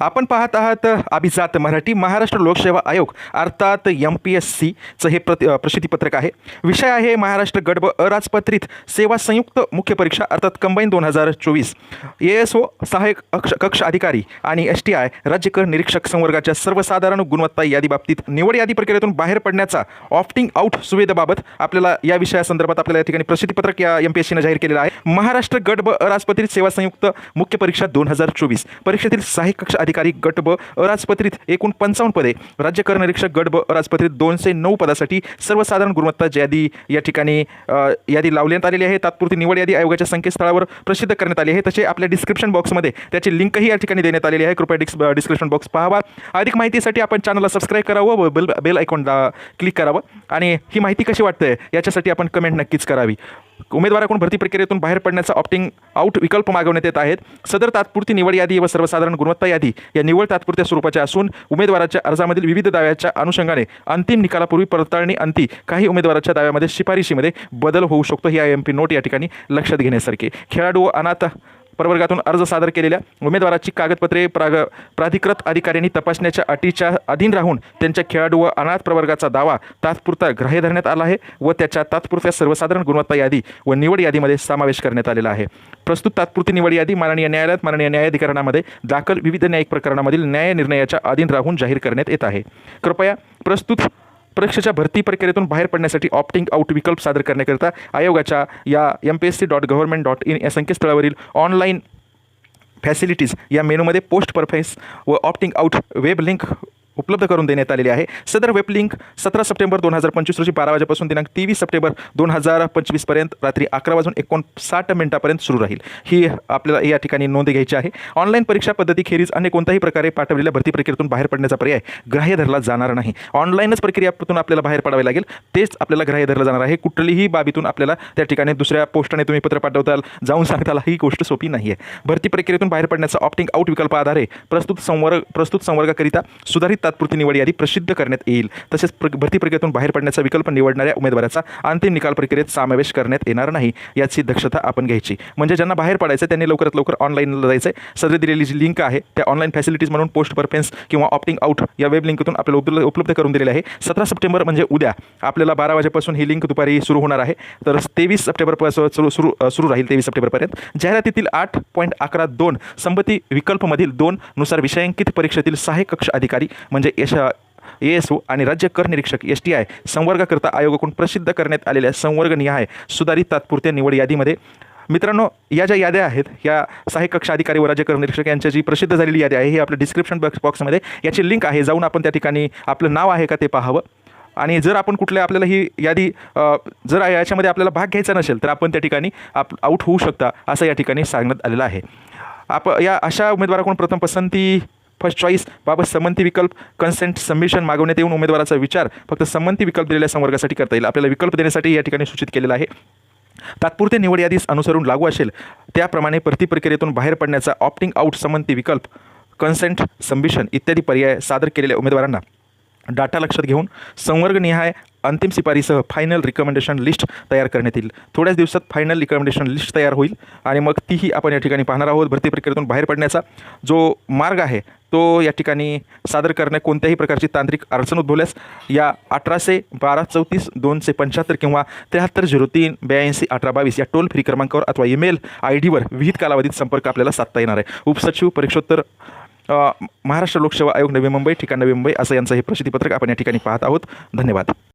आपण पाहत आहात अभिजात मराठी महाराष्ट्र लोकसेवा आयोग अर्थात एम पी एस सीचं हे प्रति प्रसिद्धीपत्रक आहे. विषय आहे महाराष्ट्र गट व अराजपत्रित सेवा संयुक्त मुख्य परीक्षा अर्थात कंबाईन दोन हजार चोवीस. ए एस ओ सहाय्यक अक्ष कक्ष अधिकारी आणि एस टी आय राज्य कर निरीक्षक संवर्गाच्या सर्वसाधारण गुणवत्ता यादीबाबतीत निवड यादी प्रक्रियेतून बाहेर पडण्याचा ऑप्टिंग आउट सुविधेबाबत आपल्याला या विषयासंदर्भात आपल्याला या ठिकाणी प्रसिद्धीपत्रक या एम पी एस सीनं जाहीर केलेलं आहे. महाराष्ट्र गट व अराजपत्रित सेवा संयुक्त मुख्य परीक्षा दोन हजार चोवीस. परीक्षेतील सहाय्यक कक्ष अधिकारी गट ब अराजपत्रित एकूण पंचावन्न पदे. राज्य कर निरीक्षक गट ब अराजपत्रित दोनशे नऊ पदासाठी सर्वसाधारण गुणवत्ता यादी या ठिकाणी यादी लावण्यात आलेली आहे. तात्पुरती निवड यादी आयोगाच्या संकेतस्थळावर प्रसिद्ध करण्यात आली आहे. तसे आपल्या डिस्क्रिप्शन बॉक्समध्ये त्याची लिंकही या ठिकाणी देण्यात आलेली आहे. कृपया डिस्क डिस्क्रिप्शन बॉक्स पाहावा. अधिक माहितीसाठी आपण चॅनलला सबस्क्राईब करावं व बेल बेल आयकॉनला क्लिक करावं. आणि ही माहिती कशी वाटते याच्यासाठी आपण कमेंट नक्कीच करावी. उमेदवाराकडून भरती प्रक्रियेतून बाहेर पडण्याचा ऑप्टिंग आउट विकल्प मागवण्यात येत आहेत. सदर तात्पुरती निवड यादी व सर्वसाधारण गुणवत्ता यादी या निवड तात्पुरत्या स्वरूपाच्या असून उमेदवाराच्या अर्जामधील विविध दाव्याच्या अनुषंगाने अंतिम निकालापूर्वी पडताळणी अंती काही उमेदवाराच्या दाव्यामध्ये शिफारशीमध्ये बदल होऊ शकतो ही आय एम पी नोट या ठिकाणी लक्षात घेण्यासारखी खेळाडू व अनाथ प्रवर्गातून अर्ज सादर केलेल्या उमेदवाराची कागदपत्रे प्राग प्राधिकृत अधिकाऱ्यांनी तपासण्याच्या अटीच्या अधीन राहून त्यांच्या खेळाडू व अनाथ प्रवर्गाचा दावा तात्पुरता ग्राह्य धरण्यात आला आहे व त्याच्या तात्पुरत्या सर्वसाधारण गुणवत्ता यादी व निवड यादीमध्ये समावेश करण्यात आलेला आहे. प्रस्तुत तात्पुरती निवड यादी माननीय न्यायालयात माननीय न्यायाधिकरणामध्ये दाखल विविध न्यायिक प्रकरणामधील न्याय निर्णयाच्या अधीन राहून जाहीर करण्यात येत आहे. कृपया प्रस्तुत परीक्षेच्या भरती प्रक्रियेतून बाहेर पडण्यासाठी ऑप्टिंग आउट विकल्प सादर करण्याकरिता आयोगाच्या या M P S C dot government dot in या संकेतस्थळावरील ऑनलाईन फॅसिलिटीज या मेनूमध्ये पोस्ट परफेस व ऑप्टिंग आउट वेब लिंक उपलब्ध करून देण्यात आलेली आहे. सदर वेब लिंक सतरा सप्टेंबर दोन हजार पंचवीस रोजी बारा वाजेपासून दिनांक तेवीस सप्टेंबर दोन हजार पंचवीसपर्यंत रात्री अकरा वाजून एकोणसाठ मिनिटापर्यंत सुरू राहील. ही आपल्याला या ठिकाणी नोंद घ्यायची आहे. ऑनलाईन परीक्षा पद्धतीखेरीज अन्य कोणत्याही प्रकारे पाठवलेल्या भरती प्रक्रियेतून बाहेर पडण्याचा पर्याय ग्राह्य धरला जाणार नाही. ऑनलाईनच प्रक्रियातून आपल्याला बाहेर पडावे लागेल. तेच आपल्याला ग्राह्य धरलं जाणार आहे. कुठलीही बाबीतून आपल्याला त्या ठिकाणी दुसऱ्या पोस्टाने तुम्ही पत्र पाठवताल जाऊन सांगताल ही गोष्ट सोपी नाही आहे भरती प्रक्रियेतून बाहेर पडण्याचा ऑप्टिंग आउट विकल्प आधारे प्रस्तुत संवर्ग प्रस्तुत संवर्गाकरिता सुधारित तात्पुरती निवड यादी प्रसिद्ध करण्यात येईल. तसेच प्र भरती प्रक्रियेतून बाहेर पडण्याचा विकल्प निवडणाऱ्या उमेदवाराचा अंतिम निकाल प्रक्रियेत समावेश करण्यात येणार नाही याची दक्षता आपण घ्यायची. म्हणजे ज्यांना बाहेर पडायचं त्यांनी लवकरात लवकर ऑनलाईनला जायचं आहे सदर दिलेली जी लिंक आहे त्या ऑनलाईन फॅसिलिटीज म्हणून पोस्ट परफेन्स किंवा ऑप्टिंग आउट या वेब लिंकतून आपल्याला उपलब्ध उपलब्ध करून दिलेले आहे. सतरा सप्टेंबर म्हणजे उद्या. आपल्याला बारा वाजेपासून ही लिंक दुपारी सुरू होणार आहे. तर तेवीस सप्टेंबरपासून सुरू सुरू सुरू राहील तेवीस सप्टेंबरपर्यंत. जाहिरातीतील आठ पॉईंट अकरा दोन संपत्ती विकल्पमधील दोन नुसार विषयांकित परीक्षेतील सहाय्यक कक्ष अधिकारी म्हणजे यश ए एस ओ आणि राज्य कर निरीक्षक एस टी आय संवर्गाकरता आयोगाकडून प्रसिद्ध करण्यात आलेल्या संवर्गनिहाय सुधारित तात्पुरत्या निवड यादीमध्ये मित्रांनो या ज्या याद्या आहेत या सहाय्यक कक्ष अधिकारी व राज्य कर निरीक्षक यांची जी प्रसिद्ध झालेली यादी आहे ही आपल्या डिस्क्रिप्शन बॉक्स बॉक्समध्ये याची लिंक आहे. जाऊन आपण त्या ठिकाणी आपलं नाव आहे का ते पाहावं. आणि जर आपण कुठल्या आपल्याला ही यादी जर याच्यामध्ये आपल्याला भाग घ्यायचा नसेल तर आपण त्या ठिकाणी आप आऊट होऊ शकता असं या ठिकाणी सांगण्यात आलेलं आहे. आप या अशा उमेदवाराकडून प्रथम पसंती फर्स्ट चॉईस बाबत संमती विकल्प कन्सेंट सबमिशन मागवण्यात येऊन उमेदवाराचा विचार फक्त संमती विकल्प दिलेल्या संवर्गासाठी करता येईल. आपल्याला विकल्प देण्यासाठी या ठिकाणी सूचित केलेला आहे. तात्पुरते निवड यादीस अनुसरून लागू असेल त्याप्रमाणे प्रतिप्रक्रियेतून बाहेर पडण्याचा ऑप्टिंग आउट संमती विकल्प कन्सेंट सबमिशन इत्यादी पर्याय सादर केलेल्या उमेदवारांना डाटा लक्षात घेऊन संवर्गनिहाय अंतिम शिफारीसह फायनल रिकमेंडेशन लिस्ट तयार करण्यात येईल. थोड्याच दिवसात फायनल रिकमेंडेशन लिस्ट तयार होईल आणि मग तीही आपण या ठिकाणी पाहणार आहोत. भरती प्रक्रियेतून बाहेर पडण्याचा जो मार्ग आहे तो या ठिकाणी सादर करण्यात कोणत्याही प्रकारची तांत्रिक अडचण उद्भवल्यास या अठराशे बारा चौतीस दोनशे पंच्याहत्तर किंवा त्र्याहत्तर झिरो तीन ब्याऐंशी अठरा बावीस या टोल फ्री क्रमांकावर अथवा ईमेल आय डीवर विहित कालावधीत संपर्क आपल्याला साधता येणार आहे. उपसचिव परीक्षोत्तर महाराष्ट्र लोकसेवा आयोग नवी मुंबई ठिकाण नवी मुंबई असं यांचं हे प्रसिद्धीपत्रक आपण या ठिकाणी पाहत आहोत. धन्यवाद.